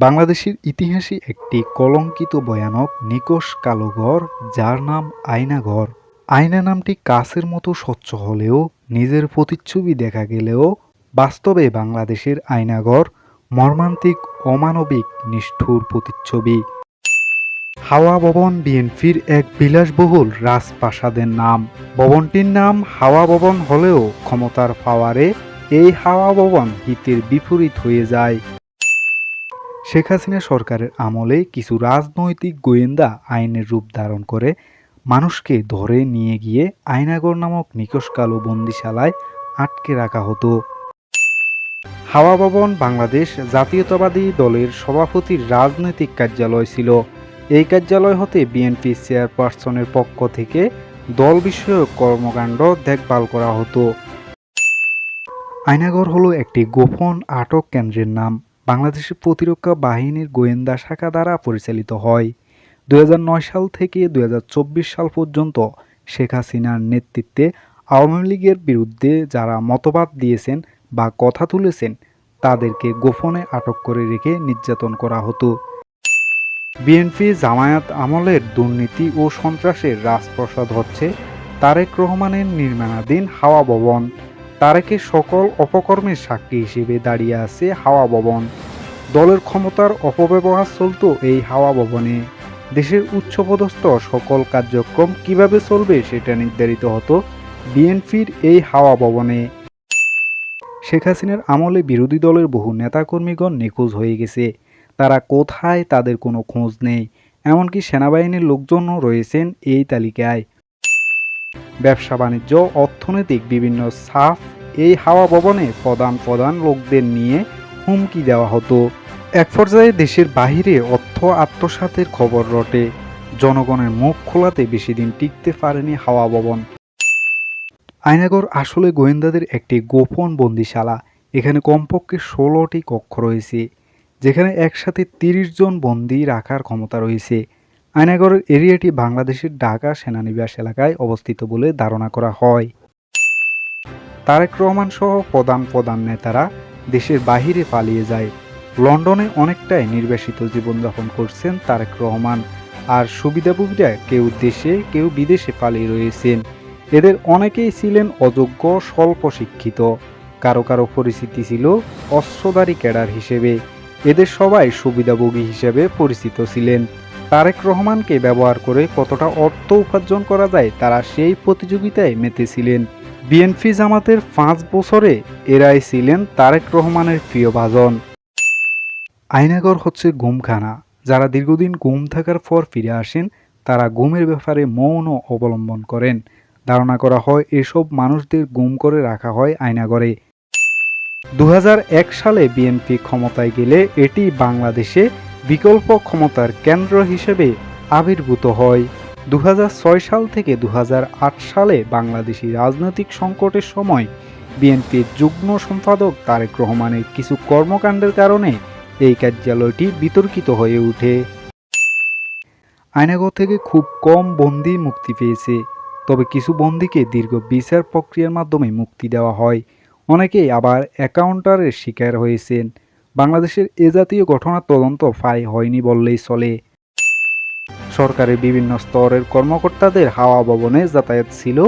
বাংলাদেশের ইতিহাসে একটি কলঙ্কিত ভয়ানক নিকষ কালো ঘর, যার নাম আয়নাঘর আয়না নামটি কাছের মতো স্বচ্ছ হলেও নিজের প্রতিচ্ছবি দেখা গেলেও বাস্তবে বাংলাদেশের আয়নাঘর মর্মান্তিক, অমানবিক, নিষ্ঠুর প্রতিচ্ছবি। হাওয়া ভবন বিএনপির এক বিলাসবহুল রাজপ্রাসাদের নাম। ভবনটির নাম হাওয়া ভবন হলেও ক্ষমতার পাওয়ারে এই হাওয়া ভবন হিতের বিপরীত হয়ে যায়। শেখ হাসিনা সরকারের আমলে কিছু রাজনৈতিক গোয়েন্দা আইনের রূপ ধারণ করে মানুষকে ধরে নিয়ে গিয়ে আয়নাগর নামক নিকশকালো বন্দিশালায় আটকে রাখা হতো। হাওয়া ভবন বাংলাদেশ জাতীয়তাবাদী দলের সভাপতির রাজনৈতিক কার্যালয় ছিল। এই কার্যালয় হতে বিএনপি চেয়ারপারসনের পক্ষ থেকে দল বিষয়ক কর্মকাণ্ড দেখভাল করা হতো। আয়নাগর হলো একটি গোপন আটক কেন্দ্রের নাম। বাংলাদেশের প্রতিরক্ষা বাহিনীর গোয়েন্দা শাখা দ্বারা পরিচালিত হয়। দুই হাজার নয় সাল থেকে দুই হাজার চব্বিশ সাল পর্যন্ত শেখ হাসিনার নেতৃত্বে আওয়ামী লীগের বিরুদ্ধে যারা মতবাদ দিয়েছেন বা কথা তুলেছেন, তাদেরকে গোপনে আটক করে রেখে নির্যাতন করা হতো। বিএনপি জামায়াত আমলের দুর্নীতি ও সন্ত্রাসের রাজপ্রসাদ হচ্ছে তারেক রহমানের নির্মাণাধীন হাওয়া ভবন। তারেকের সকল অপকর্মের সাক্ষী হিসেবে দাঁড়িয়ে আছে হাওয়া ভবন। দলের ক্ষমতার অপব্যবহার চলত এই হাওয়া ভবনে। দেশের উচ্চপদস্থ সকল কার্যক্রম কীভাবে চলবে সেটা নির্ধারিত হতো বিএনপির এই হাওয়া ভবনে। শেখ হাসিনার আমলে বিরোধী দলের বহু নেতাকর্মীগণ নিখোঁজ হয়ে গেছে। তারা কোথায় তাদের কোনো খোঁজ নেই, এমনকি সেনাবাহিনীর লোকজনও রয়েছেন এই তালিকায়। ব্যবসা বাণিজ্য, অর্থনৈতিক বিভিন্ন সাফ এই হাওয়া ভবনে প্রধান প্রধান লোকদের নিয়ে হুমকি দেওয়া হতো। এক পর্যায়ে দেশের বাহিরে অর্থ আত্মসাতের খবর রটে। জনগণের মুখ খোলাতে বেশি দিন টিকতে পারেনি হাওয়া ভবন। আয়নাগর আসলে গোয়েন্দাদের একটি গোপন বন্দিশালা। এখানে কমপক্ষে ষোলোটি কক্ষ রয়েছে, যেখানে একসাথে তিরিশ জন বন্দি রাখার ক্ষমতা রয়েছে। আয়নাগরের এরিয়াটি বাংলাদেশের ঢাকা সেনানিবাস এলাকায় অবস্থিত বলে ধারণা করা হয়। তারেক রহমান সহ প্রধান প্রধান নেতারা দেশের বাহিরে পালিয়ে যায়। লন্ডনে অনেকটাই নির্বাসিত জীবনযাপন করছেন তারেক রহমান। আর সুবিধাভোগীরা কেউ দেশে, কেউ বিদেশে পালিয়ে রয়েছেন। এদের অনেকেই ছিলেন অযোগ্য, স্বল্প শিক্ষিত। কারও কারও পরিচিতি ছিল অস্ত্রধারী ক্যাডার হিসেবে। এদের সবাই সুবিধাভোগী হিসেবে পরিচিত ছিলেন। তারেক রহমানকে ব্যবহার করে কতটা অর্থ উপার্জন করা যায় তারা সেই প্রতিযোগিতায় মেতেছিলেন। বিএনপি জামাতের পাঁচ বছরে এরাই ছিলেন তারেক রহমানের প্রিয় ভাজন। আয়নাগর হচ্ছে গুমখানা। যারা দীর্ঘদিন গুম থাকার পর ফিরে আসেন, তারা গুমের ব্যাপারে মৌন অবলম্বন করেন। ধারণা করা হয়, এসব মানুষদের গুম করে রাখা হয় আয়নাগরে দু হাজার এক সালে বিএনপি ক্ষমতায় গেলে এটি বাংলাদেশে বিকল্প ক্ষমতার কেন্দ্র হিসেবে আবির্ভূত হয়। দু হাজার ছয় সাল থেকে দু হাজার আট সালে বাংলাদেশি রাজনৈতিক সংকটের সময় বিএনপির যুগ্ম সম্পাদক তারেক রহমানের কিছু কর্মকাণ্ডের কারণে এই কার্যালয়টি বিতর্কিত হয়ে ওঠে। আয়নাগর থেকে খুব কম বন্দি মুক্তি পেয়েছে, তবে কিছু বন্দিকে দীর্ঘ বিচার প্রক্রিয়ার মাধ্যমে মুক্তি দেওয়া হয়। অনেকেই আবার অ্যাকাউন্টারের শিকার হয়েছেন। বাংলাদেশের এ জাতীয় ঘটনার তদন্ত ফাই হয়নি বললেই চলে। সরকারের বিভিন্ন স্তরের কর্মকর্তাদের হাওয়া ভবনে যাতায়াত ছিল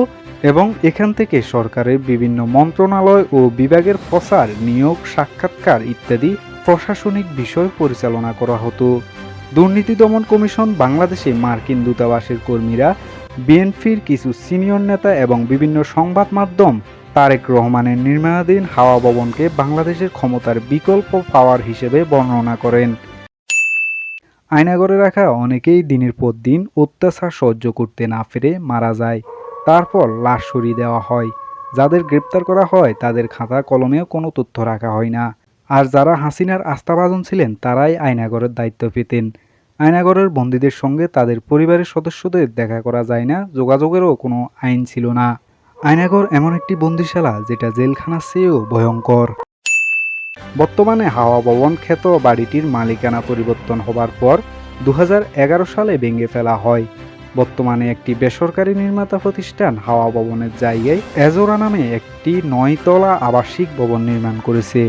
এবং এখান থেকে সরকারের বিভিন্ন মন্ত্রণালয় ও বিভাগের প্রচার, নিয়োগ, সাক্ষাৎকার ইত্যাদি প্রশাসনিক বিষয় পরিচালনা করা হতো। দুর্নীতি দমন কমিশন বাংলাদেশে মার্কিন দূতাবাসের কর্মীরা বিএনপির কিছু সিনিয়র নেতা এবং বিভিন্ন সংবাদ মাধ্যম তারেক রহমানের নির্মাণাধীন হাওয়া ভবনকে বাংলাদেশের ক্ষমতার বিকল্প পাওয়ার হিসেবে বর্ণনা করেন। আয়নাগরে রাখা অনেকেই দিনের পর দিন অত্যাচার সহ্য করতে না পেরে মারা যায়। তারপর লাশ সরিয়ে দেওয়া হয়। যাদের গ্রেপ্তার করা হয়, তাদের খাতা কলমেও কোনো তথ্য রাখা হয় না। আর যারা হাসিনার আস্থাভাজন ছিলেন, তারাই আয়নাগরের দায়িত্ব পেতেন। আয়নাগরের বন্দীদের সঙ্গে তাদের পরিবারের সদস্যদের দেখা করা যায় না, যোগাযোগেরও কোনো আইন ছিল না। আয়নাগর এমন একটি বন্দিশালা যেটা জেলখানার চেয়েও ভয়ঙ্কর। বর্তমানে হাওয়া ভবন খ্যাত বাড়িটির মালিকানা পরিবর্তন হবার পর দু হাজার এগারো সালে ভেঙে ফেলা হয়। বর্তমানে একটি বেসরকারি নির্মাতা প্রতিষ্ঠান হাওয়া ভবনের জায়গায় এজোরা নামে একটি নয়তলা আবাসিক ভবন নির্মাণ করেছে।